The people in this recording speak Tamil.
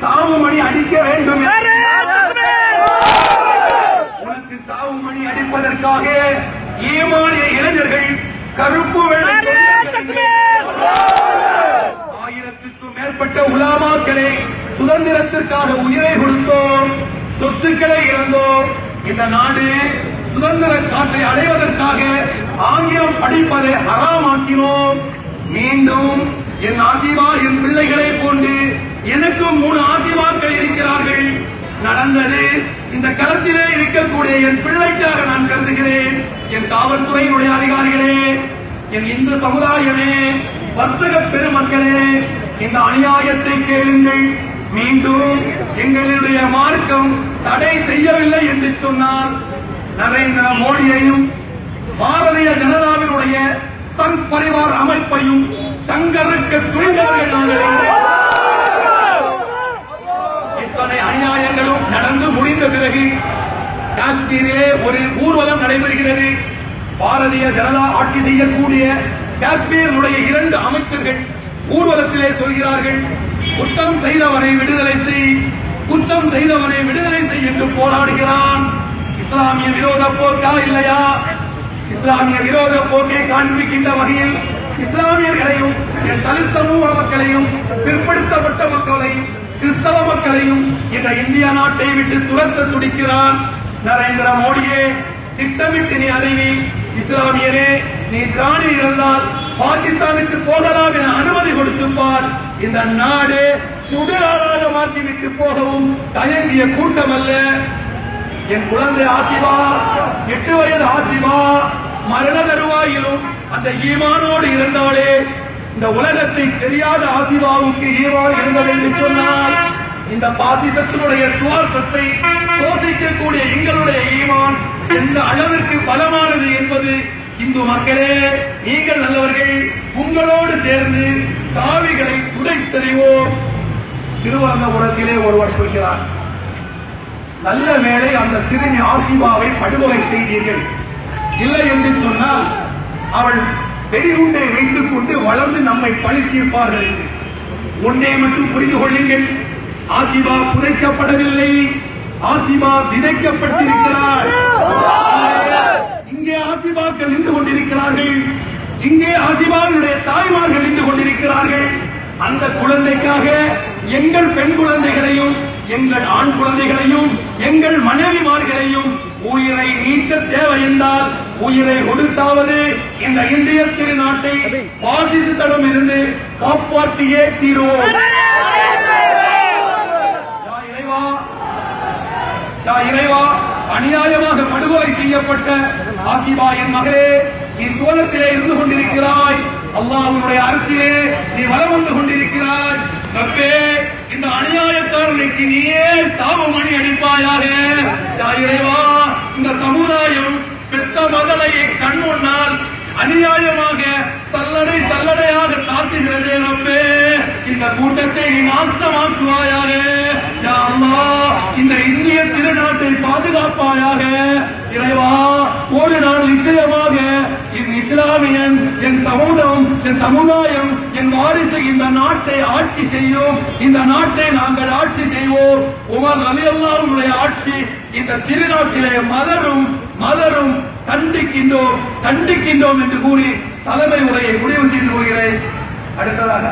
சாவு மணி அடிக்க வேண்டும் உனக்கு சாவு மணி அடிப்பதற்காக ஈமானிய இளைஞர்கள் கருப்பு வெள்ளை கொண்ட ஆயிரத்துக்கும் மேற்பட்ட உலாமாக்களே சுதந்திரத்திற்காக உயிரை கொடுத்தோம் சொத்துக்களை இழந்தோம். இந்த நாடு சுதந்திர காற்றை அடைவதற்காக ஆங்கிலம் படிப்பதை ஹராமாக்கினோம் மீண்டும் என் ஆசிவா என் பிள்ளைகளை கொண்டு நடந்தது. இந்த களத்திலே இருக்கக்கூடிய என் பிள்ளைக்காக நான் கருதுகிறேன். என் காவல்துறையினுடைய அதிகாரிகளே என் இந்து சமுதாயமே வர்த்தக பெருமக்களே இந்த அநியாயத்தை கேளுங்கள். மீண்டும் எங்களுடைய மார்க்கம் தடை செய்யவில்லை என்று சொன்னால் நரேந்திர மோடியையும் பாரதிய ஜனதாவினுடைய சங் பரிவார் அமைப்பையும் சங்கருக்கு துணிந்தவர்கள் நாங்கள் காஷ்மீரிலே ஒரு ஊர்வலம் நடைபெறுகிறது. பாரதிய ஜனதா ஆட்சி செய்யக்கூடிய காஷ்மீருடைய இரண்டு அமைச்சர்கள் ஊர்வலத்திலே சொல்கிறார்கள் குற்றம் செய்தவனை விடுதலை செய் குற்றம் செய்தவனை விடுதலை செய் என்று போராடுகிறான். இஸ்லாமிய விரோத போக்கா இல்லையா? இஸ்லாமிய விரோத போக்கை காண்பிக்கின்ற வகையில் இஸ்லாமியர்களையும் தலித் சமூக மக்களையும் பிற்படுத்தப்பட்ட மக்களையும் கிறிஸ்தவ மக்களையும் இந்த இந்திய நாட்டை விட்டு துரத்த துடிக்கிறான். நரேந்திர மோடியே திட்டமிட்டு நீ அறிவி இஸ்லாமியரே நீ காணி இருந்தால் பாகிஸ்தானுக்கு போகலாம் என அனுமதி கொடுத்துப்பார் இந்த நாடு சுடுகாடாக மாற்றிவிட்டு போகவும் தயங்கிய கூட்டம் அல்ல என் குழந்தை ஆசிவா எட்டு வயது ஆசிவா மரண தருவாயிலும் அந்த ஈமானோடு இருந்தாலே இந்த உலகத்தை தெரியாத ஆசிவாவுக்கு ஈமான் இருந்தது என்று சொன்னால் இந்த பாசிசத்தினுடைய சுவாசத்தை சோசிக்கக்கூடிய எங்களுடைய ஈமான் எந்த அளவிற்கு பலமானது என்பது இந்து மக்களே நீங்கள் நல்லவர்கள் உங்களோடு சேர்ந்து காவிகளை துடைத்தறிவோம். திருவரங்கபுரத்திலே ஒருவர் சொல்கிறார் நல்ல வேளை அந்த சிறுமி ஆசிபாவை படுகொலை செய்தீர்கள். இல்லை என்று சொன்னால் அவள் வெடிகுண்டை வைத்துக் கொண்டு வளர்ந்து நம்மை பழித்திருப்பார்கள் என்று. ஒன்றே மட்டும் புரிந்து கொள்ளுங்கள் ஆசிபா புதைக்கப்படவில்லை. ஆசிபா விதைக்கப்பட்டிருக்கிறார். இங்கே ஆசிபாக்கள் நின்று கொண்டிருக்கிறார்கள். இங்கே ஆசிபாவுடைய தாய்மார்கள் நின்று கொண்டிருக்கிறார்கள். அந்த குழந்தைக்காக எங்கள் பெண் குழந்தைகளையும் எங்கள் ஆண் குழந்தைகளையும் எங்கள் மனைவிமார்களையும் உயிரை நீக்க தேவை என்றால் உயிரை கொடுத்தாவது இந்த இந்திய திருநாட்டை பாசிசத்திடம் இருந்து காப்பாற்றியே தீருவோம் யா இறைவா யா இறைவா அநியாயமாக படுகொலை செய்யப்பட்ட ஆசிபா என் மகளே நீ சோழத்திலே இருந்து கொண்டிருக்கிறாய். அல்லாஹனுடைய அரசிலே நீ வளம் வந்து கொண்டிருக்கிறாய். ரப்பே இந்த அநியாயக்காரனுக்கு நீயே சாபமணி அடிப்பாயாக. இறைவா இந்த சமுதாயம் பெத்த மதலையை கண் முன்னால் அநியாயமாக சல்லடை சல்லடையாக தாக்குகிறதே ரப்பே. இந்த கூட்டத்தை நீ நாசமாக்குவாயாரே யா அல்லாஹ் இந்த பாதுகாப்பாயாக இறைவா ஒரு நாள் நிச்சயமாக என் இஸ்லாமியன் என் சமூகம் என் சமுதாயம் என் வாரிசு இந்த நாட்டை ஆட்சி செய்யும். இந்த நாட்டை நாங்கள் ஆட்சி செய்வோம். உமர் அலி அல்லாவுடைய ஆட்சி இந்த திருநாட்டிலே மலரும் மலரும். கண்டிக்கின்றோம் கண்டிக்கின்றோம் என்று கூறி தலைமை உரையை முடிவு செய்து கொள்கிறேன். அடுத்ததாக